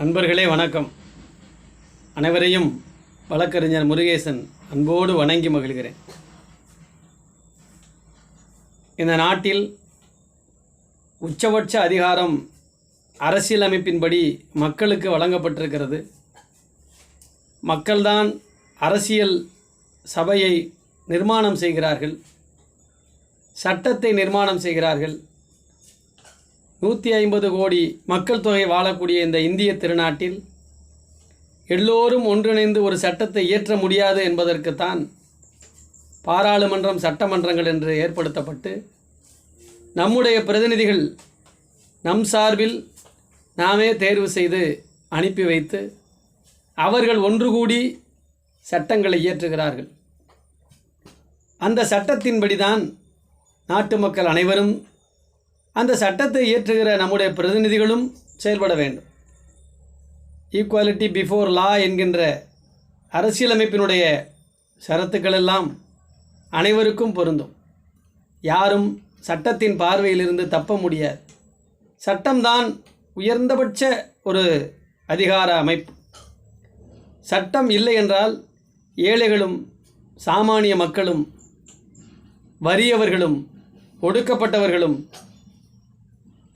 நண்பர்களே வணக்கம். அனைவரையும் வழக்கறிஞர் முருகேசன் அன்போடு வணங்கி மகிழ்கிறேன். இந்த நாட்டில் உச்சபட்ச அதிகாரம் அரசியலமைப்பின்படி மக்களுக்கு வழங்கப்பட்டிருக்கிறது. மக்கள்தான் அரசியல் சபையை நிர்மாணம் செய்கிறார்கள். சட்டத்தை நிர்மாணம் செய்கிறார்கள். நூற்றி ஐம்பது கோடி மக்கள் தொகை வாழக்கூடிய இந்த இந்திய திருநாட்டில் எல்லோரும் ஒன்றிணைந்து ஒரு சட்டத்தை இயற்ற முடியாது என்பதற்குத்தான் பாராளுமன்றம் சட்டமன்றங்கள் என்று ஏற்படுத்தப்பட்டு நம்முடைய பிரதிநிதிகள் நம் சார்பில் நாமே தேர்வு செய்து அனுப்பி வைத்து அவர்கள் ஒன்று கூடி சட்டங்களை இயற்றுகிறார்கள். அந்த சட்டத்தின்படிதான் நாட்டு மக்கள் அனைவரும் அந்த சட்டத்தை இயற்றுகிற நம்முடைய பிரதிநிதிகளும் செயல்பட வேண்டும். ஈக்குவாலிட்டி பிஃபோர் லா என்கின்ற அரசியலமைப்பினுடைய சரத்துக்களெல்லாம் அனைவருக்கும் பொருந்தும். யாரும் சட்டத்தின் பார்வையிலிருந்து தப்ப முடியாது. சட்டம்தான் உயர்ந்தபட்ச ஒரு அதிகார அமைப்பு. சட்டம் இல்லை என்றால் ஏழைகளும் சாமானிய மக்களும் வறியவர்களும் ஒடுக்கப்பட்டவர்களும்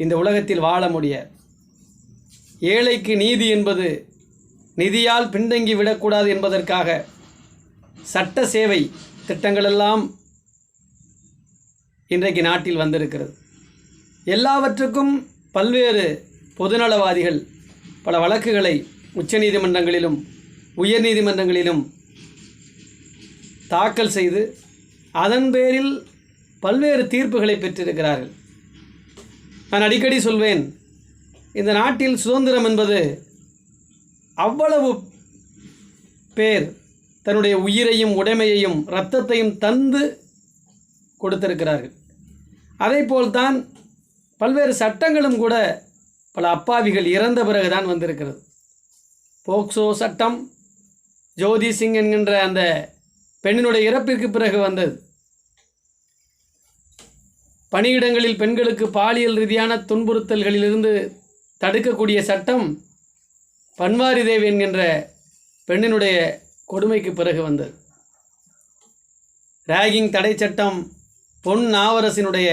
இந்த உலகத்தில் வாழ முடிய. ஏழைக்கு நீதி என்பது நிதியால் பின்தங்கி விடக்கூடாது என்பதற்காக சட்ட சேவை திட்டங்களெல்லாம் இன்றைக்கு நாட்டில் வந்திருக்கிறது. எல்லாவற்றுக்கும் பல்வேறு பொதுநலவாதிகள் பல வழக்குகளை உச்சநீதிமன்றங்களிலும் உயர்நீதிமன்றங்களிலும் தாக்கல் செய்து அதன் பேரில் பல்வேறு தீர்ப்புகளை பெற்றிருக்கிறார்கள். நான் அடிக்கடி சொல்வேன் இந்த நாட்டில் சுதந்திரம் என்பது அவ்வளவு பேர் தன்னுடைய உயிரையும் உடைமையையும் இரத்தத்தையும் தந்து கொடுத்திருக்கிறார்கள். அதேபோல்தான் பல்வேறு சட்டங்களும் கூட பல அப்பாவிகள் இறந்த பிறகுதான் வந்திருக்கிறது. போக்சோ சட்டம் ஜோதி சிங் என்கின்ற அந்த பெண்ணினுடைய இறப்பிற்கு பிறகு வந்தது. பணியிடங்களில் பெண்களுக்கு பாலியல் ரீதியான துன்புறுத்தல்களிலிருந்து தடுக்கக்கூடிய சட்டம் பன்வாரி தேவி என்கின்ற பெண்ணினுடைய கொடுமைக்கு பிறகு வந்தது. ரேகிங் தடை சட்டம் பொன் நாவரசினுடைய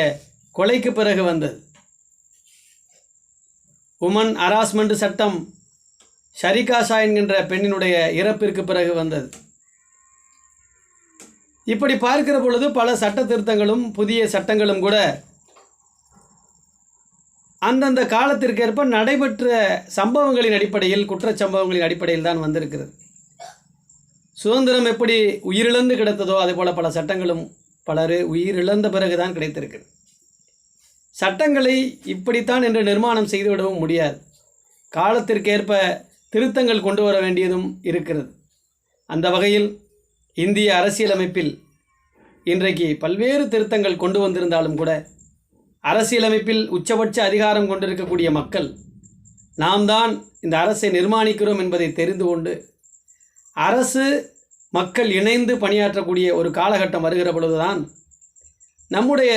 கொலைக்கு பிறகு வந்தது. உமன் ஹராஸ்மெண்ட் சட்டம் ஷரிகாஷா என்கின்ற பெண்ணினுடைய இறப்பிற்கு பிறகு வந்தது. இப்படி பார்க்கிற பொழுது பல சட்ட திருத்தங்களும் புதிய சட்டங்களும் கூட அந்தந்த காலத்திற்கேற்ப நடைபெற்ற சம்பவங்களின் அடிப்படையில் குற்றச்சம்பவங்களின் அடிப்படையில் தான் வந்திருக்கிறது. சுதந்திரம் எப்படி உயிரிழந்து கிடைத்ததோ அதே போல் பல சட்டங்களும் பலர் உயிரிழந்த பிறகுதான் கிடைத்திருக்கு சட்டங்களை இப்படித்தான் என்று நிர்மாணம் செய்துவிடவும் முடியாது. காலத்திற்கேற்ப திருத்தங்கள் கொண்டு வர வேண்டியதும் இருக்கிறது. அந்த வகையில் இந்திய அரசியலமைப்பில் இன்றைக்கு பல்வேறு திருத்தங்கள் கொண்டு வந்திருந்தாலும் கூட அரசியலமைப்பில் உச்சபட்ச அதிகாரம் கொண்டிருக்கக்கூடிய மக்கள் நாம் தான் இந்த அரசை நிர்மாணிக்கிறோம் என்பதை தெரிந்து கொண்டு அரசு மக்கள் இணைந்து பணியாற்றக்கூடிய ஒரு காலகட்டம் வருகிற பொழுதுதான் நம்முடைய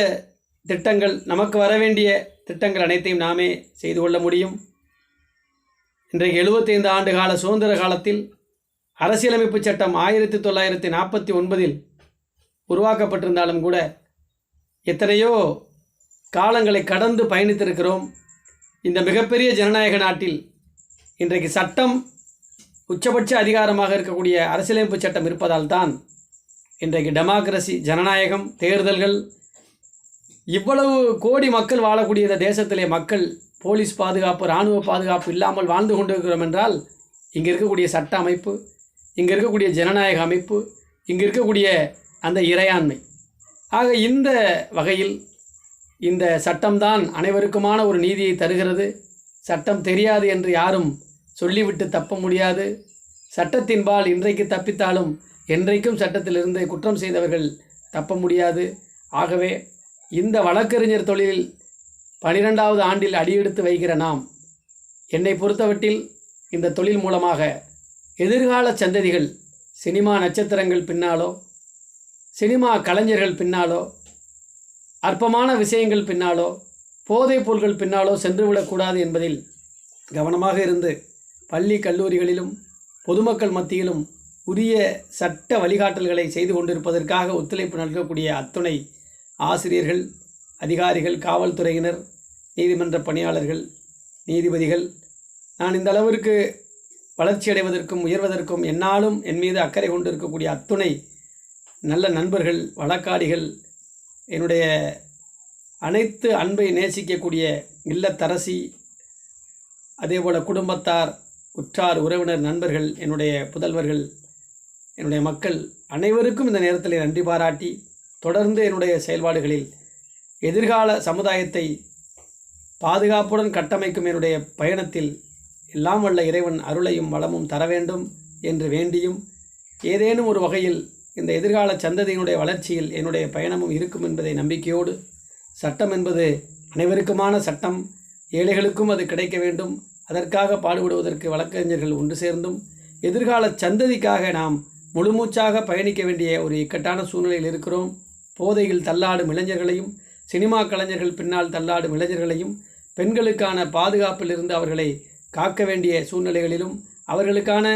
திட்டங்கள் நமக்கு வர வேண்டிய திட்டங்கள் அனைத்தையும் நாமே செய்து கொள்ள முடியும். இன்றைக்கு எழுபத்தைந்து ஆண்டு கால சுதந்திர காலத்தில் அரசியலமைப்பு சட்டம் ஆயிரத்தி தொள்ளாயிரத்தி நாற்பத்தி ஒன்பதில் உருவாக்கப்பட்டிருந்தாலும் கூட எத்தனையோ காலங்களை கடந்து பயணித்திருக்கிறோம். இந்த மிகப்பெரிய ஜனநாயக நாட்டில் இன்றைக்கு சட்டம் உச்சபட்ச அதிகாரமாக இருக்கக்கூடிய அரசியலமைப்பு சட்டம் இருப்பதால் தான் இன்றைக்கு டெமோக்ரஸி ஜனநாயகம் தேர்தல்கள் இவ்வளவு கோடி மக்கள் வாழக்கூடிய இந்த தேசத்திலே மக்கள் போலீஸ் பாதுகாப்பு இராணுவ பாதுகாப்பு இல்லாமல் வாழ்ந்து கொண்டிருக்கிறோம் என்றால் இங்கே இருக்கக்கூடிய சட்ட அமைப்பு இங்கே இருக்கக்கூடிய ஜனநாயக அமைப்பு இங்கே இருக்கக்கூடிய அந்த இறையாண்மை. ஆக இந்த வகையில் இந்த சட்டம்தான் அனைவருக்குமான ஒரு நீதியை தருகிறது. சட்டம் தெரியாது என்று யாரும் சொல்லிவிட்டு தப்ப முடியாது. சட்டத்தின்பால் இன்றைக்கு தப்பித்தாலும் என்றைக்கும் சட்டத்திலிருந்து குற்றம் செய்தவர்கள் தப்ப முடியாது. ஆகவே இந்த வழக்கறிஞர் தொழிலில் பனிரெண்டாவது ஆண்டில் அடியெடுத்து வைக்கிற நாம் என்னை பொறுத்தவட்டில் இந்த தொழில் மூலமாக எதிர்கால சந்ததிகள் சினிமா நட்சத்திரங்கள் பின்னாலோ சினிமா கலைஞர்கள் பின்னாலோ அற்பமான விஷயங்கள் பின்னாலோ போதைப் பொருட்கள் பின்னாலோ சென்றுவிடக்கூடாது என்பதில் கவனமாக இருந்து பள்ளி கல்லூரிகளிலும் பொதுமக்கள் மத்தியிலும் உரிய சட்ட வழிகாட்டல்களை செய்து கொண்டிருப்பதற்காக ஒத்துழைப்பு நல்கக்கூடிய அத்துணை ஆசிரியர்கள் அதிகாரிகள் காவல்துறையினர் நீதிமன்ற பணியாளர்கள் நீதிபதிகள். நான் இந்த அளவிற்கு வளர்ச்சியடைவதற்கும் உயர்வதற்கும் என்னாலும் என் மீது அக்கறை கொண்டு இருக்கக்கூடிய அத்துணை நல்ல நண்பர்கள் வழக்காடிகள் என்னுடைய அனைத்து அன்பை நேசிக்கக்கூடிய இல்லத்தரசி அதேபோல் குடும்பத்தார் உற்றார் உறவினர் நண்பர்கள் என்னுடைய புதல்வர்கள் என்னுடைய மக்கள் அனைவருக்கும் இந்த நேரத்தில் நன்றி பாராட்டி தொடர்ந்து என்னுடைய செயல்பாடுகளில் எதிர்கால சமுதாயத்தை பாதுகாப்புடன் கட்டமைக்கும் என்னுடைய பயணத்தில் எல்லாம் வல்ல இறைவன் அருளையும் வளமும் தர வேண்டும் என்று வேண்டியும் ஏதேனும் ஒரு வகையில் இந்த எதிர்கால சந்ததியினுடைய வளர்ச்சியில் என்னுடைய பயணமும் இருக்கும் என்பதை நம்பிக்கையோடு சட்டம் என்பது அனைவருக்குமான சட்டம். ஏழைகளுக்கும் அது கிடைக்க வேண்டும். அதற்காக பாடுபடுவதற்கு வழக்கறிஞர்கள் ஒன்று சேர்ந்தும் எதிர்கால சந்ததிக்காக நாம் முழுமூச்சாக பயணிக்க வேண்டிய ஒரு இக்கட்டான சூழ்நிலையில் இருக்கிறோம். போதையில் தள்ளாடும் இளைஞர்களையும் சினிமா கலைஞர்கள் பின்னால் தள்ளாடும் இளைஞர்களையும் பெண்களுக்கான பாதுகாப்பிலிருந்து அவர்களை காக்க வேண்டிய சூழ்நிலைகளிலும் அவர்களுக்கான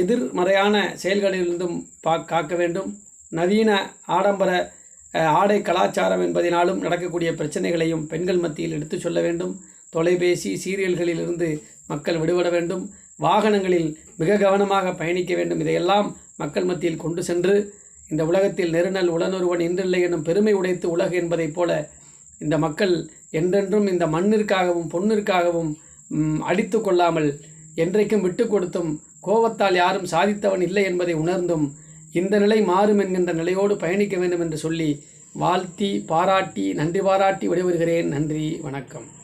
எதிர்மறையான செயல்களிலிருந்தும் பா காக்க வேண்டும். நவீன ஆடம்பர ஆடை கலாச்சாரம் என்பதினாலும் நடக்கக்கூடிய பிரச்சனைகளையும் பெண்கள் மத்தியில் எடுத்துச் சொல்ல வேண்டும். தொலைபேசி சீரியல்களிலிருந்து மக்கள் விடுபட வேண்டும். வாகனங்களில் மிக கவனமாக பயணிக்க வேண்டும். இதையெல்லாம் மக்கள் மத்தியில் கொண்டு சென்று இந்த உலகத்தில் நெருநல் உடனொருவன் இன்றில்லை எனும் பெருமை உடைத்து உலகு என்பதைப் போல இந்த மக்கள் என்றென்றும் இந்த மண்ணிற்காகவும் பொன்னிற்காகவும் அடித்து கொள்ளாமல் என்றைக்கும் விட்டு கொடுத்தும் கோபத்தால் யாரும் சாதித்தவன் இல்லை என்பதை உணர்ந்தும் இந்த நிலை மாறும் என்கின்ற நிலையோடு பயணிக்க வேண்டும் என்று சொல்லி வாழ்த்தி பாராட்டி நன்றி பாராட்டி விடைபெறுகிறேன். நன்றி வணக்கம்.